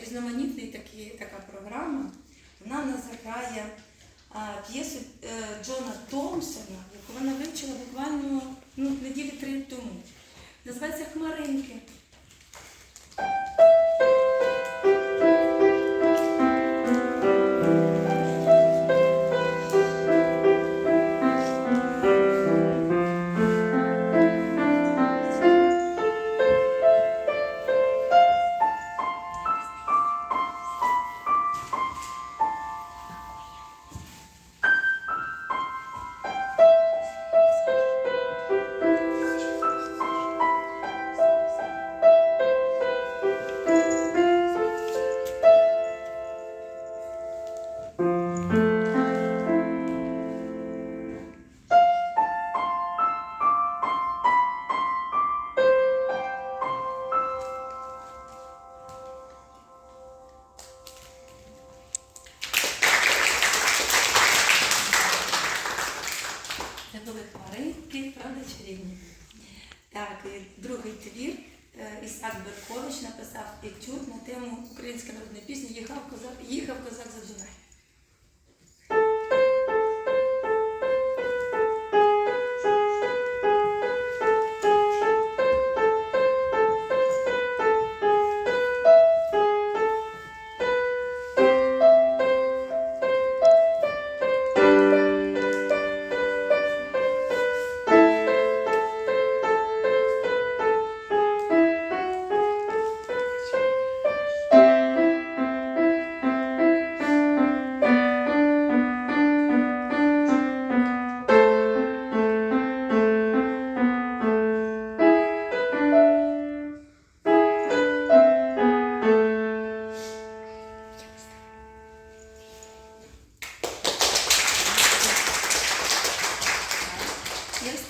різноманітний такий, така програма. Вона нас заграє п'єсу е, Джона Томпсона, яку вона вивчила буквально ну, неділі три тому. Називається Хмаринки. Були правда, чарівні. Так, і другий твір е, Ісак Беркович написав етюд на тему української народної пісні Їхав козак, їхав козак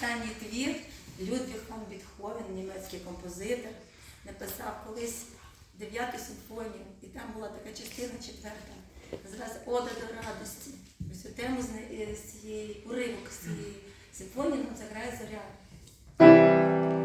останній твір Людвіг фон Бітховен, німецький композитор, написав колись дев'яту симфонію, і там була така частина четверта. Називається Ода до радості. Ось цю тему з з цієї уривок з цієї симфонії нам заграє зоря.